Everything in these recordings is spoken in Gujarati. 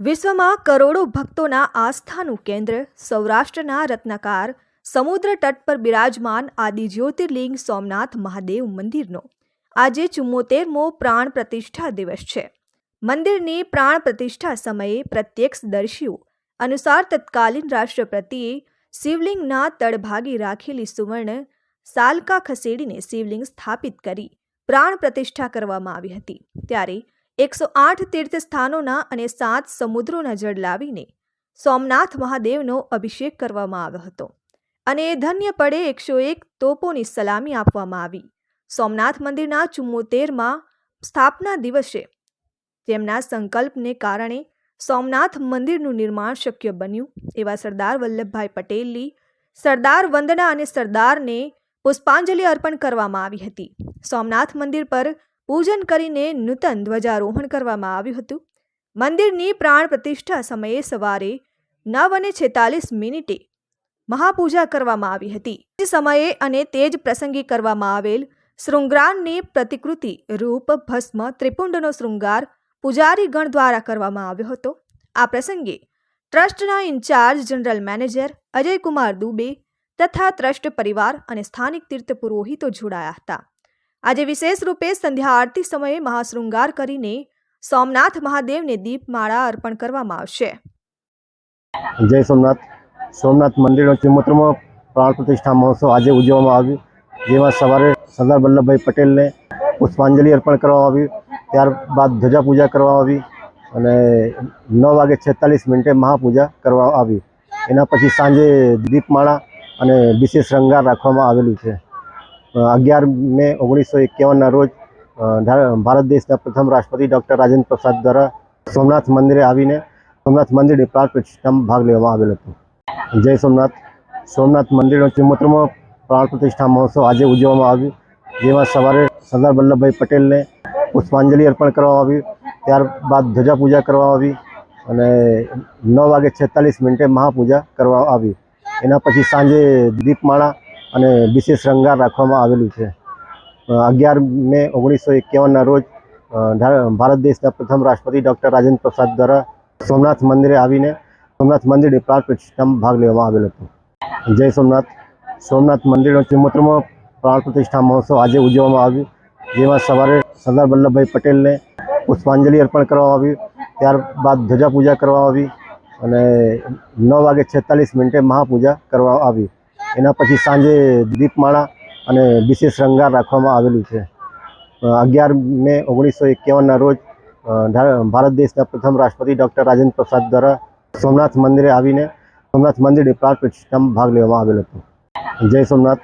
વિશ્વમાં કરોડો ભક્તોના આસ્થાનું કેન્દ્ર, સૌરાષ્ટ્રના રત્નકાર, સમુદ્ર તટ પર બિરાજમાન આદિ જ્યોતિર્લિંગ સોમનાથ મહાદેવ મંદિરનો. આજે ચુમ્મોતેરમો પ્રાણ પ્રતિષ્ઠા દિવસ છે. મંદિરની પ્રાણ પ્રતિષ્ઠા સમયે પ્રત્યક્ષદર્શીઓ અનુસાર તત્કાલીન રાષ્ટ્રપતિએ શિવલિંગના તળભાગે રાખેલી સુવર્ણ સાલકા ખસેડીને શિવલિંગ સ્થાપિત કરી પ્રાણ પ્રતિષ્ઠા કરવામાં આવી હતી. ત્યારે એકસો આઠ તીર્થ સ્થાનોના અને સાત સમુદ્રોના જળ લાવીને સોમનાથ મહાદેવનો અભિષેક કરવામાં આવ્યો હતો. અને ધન્ય પડે એકસો એક તોપોની સલામી આપવામાં આવી. સોમનાથ મંદિરના ચુમ્મોતેરમાં સ્થાપના દિવસે તેમના સંકલ્પને કારણે સોમનાથ મંદિરનું નિર્માણ શક્ય બન્યું. એવા સરદાર વલ્લભભાઈ પટેલની સરદાર વંદના અને સરદારને પુષ્પાંજલિ અર્પણ કરવામાં આવી હતી. સોમનાથ મંદિર પર પૂજન કરીને નૂતન ધ્વજારોહણ કરવામાં આવ્યું હતું. મંદિરની પ્રાણ પ્રતિષ્ઠા સમયે સવારે નવ અને છેતાલીસ મિનિટે મહાપૂજા કરવામાં આવી હતી. તે સમયે અને તે જ પ્રસંગે કરવામાં આવેલ શૃંગારની પ્રતિકૃતિ રૂપ, ભસ્મ, ત્રિપુંડનો શૃંગાર પૂજારી ગણ દ્વારા કરવામાં આવ્યો હતો. આ પ્રસંગે ટ્રસ્ટના incharge general manager Ajaykumar Dube તથા ટ્રસ્ટ પરિવાર અને સ્થાનિક તીર્થ પુરોહિતો જોડાયા હતા. આજે વિશેષ રૂપે સંધ્યા આરતી સમયે મહાશૃંગાર કરીને સોમનાથ મહાદેવને દીપમાળા અર્પણ કરવામાં આવશે. જય સોમનાથ. સોમનાથ મંદિરનો ચુમ્મોતેરમો પ્રાણ પ્રતિષ્ઠા મહોત્સવ આજે ઉજવવામાં આવ્યું. જેમાં સવારે સરદાર વલ્લભભાઈ પટેલને પુષ્પાંજલિ અર્પણ કરવામાં આવ્યું ત્યારબાદ ધ્વજા પૂજા કરવામાં આવી અને નવ વાગે છેતાલીસ મિનિટે મહાપૂજા કરવામાં આવી. એના પછી સાંજે દીપમાળા અને વિશેષ શૃંગાર રાખવામાં આવેલું છે. અગિયાર મે ઓગણીસો એકાવનના રોજ ભારત દેશના પ્રથમ રાષ્ટ્રપતિ ડૉક્ટર રાજેન્દ્ર પ્રસાદ દ્વારા સોમનાથ મંદિરે આવીને સોમનાથ મંદિરની પ્રાણ પ્રતિષ્ઠામાં ભાગ લેવામાં આવેલ હતો. જય સોમનાથ. સોમનાથ મંદિરનો ચિમોત્રમાં પ્રાણ પ્રતિષ્ઠા મહોત્સવ આજે ઉજવવામાં આવ્યું. જેમાં સવારે સરદાર વલ્લભભાઈ પટેલને પુષ્પાંજલિ અર્પણ કરવામાં આવ્યું ત્યારબાદ ધ્વજા પૂજા કરવામાં આવી અને નવ વાગે છેતાલીસ મિનિટે મહાપૂજા કરવામાં આવી. એના પછી સાંજે દીપમાળા અને વિશેષ શૃંગાર રાખવામાં આવેલું છે. અગિયાર મે ઓગણીસો એકાવનના રોજ ભારત દેશના પ્રથમ રાષ્ટ્રપતિ ડૉક્ટર રાજેન્દ્ર પ્રસાદ દ્વારા સોમનાથ મંદિરે આવીને સોમનાથ મંદિરની પ્રાણ પ્રતિષ્ઠામાં ભાગ લેવામાં આવેલ હતો. જય સોમનાથ. સોમનાથ મંદિરનો ચુમ્મોતેરમો પ્રાણ પ્રતિષ્ઠા મહોત્સવ આજે ઉજવવામાં આવ્યું. જેમાં સવારે સરદાર વલ્લભભાઈ પટેલને પુષ્પાંજલિ અર્પણ કરવામાં આવ્યું ત્યારબાદ ધ્વજા પૂજા કરવામાં આવી અને નવ વાગે છેતાલીસ મિનિટે મહાપૂજા કરવામાં આવી. એના પછી સાંજે દીપમાળા અને વિશેષ શૃંગાર રાખવામાં આવેલું છે. અગિયાર મે ઓગણીસો એકાવનના રોજ ભારત દેશના પ્રથમ રાષ્ટ્રપતિ ડૉક્ટર રાજેન્દ્ર પ્રસાદ દ્વારા સોમનાથ મંદિરે આવીને સોમનાથ મંદિરની પ્રાણ પ્રતિષ્ઠામાં ભાગ લેવામાં આવેલ હતો. જય સોમનાથ.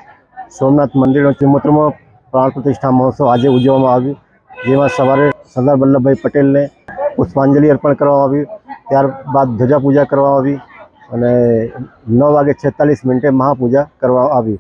સોમનાથ મંદિરનો ચુમ્મોતેરમો પ્રાણ પ્રતિષ્ઠા મહોત્સવ આજે ઉજવવામાં આવ્યું. જેમાં સવારે સરદાર વલ્લભભાઈ પટેલને પુષ્પાંજલિ અર્પણ કરવામાં આવ્યું ત્યારબાદ ધ્વજા પૂજા કરવામાં આવી. અને નવ વાગે છેતાલીસ મિનિટે મહાપૂજા કરવા આવી.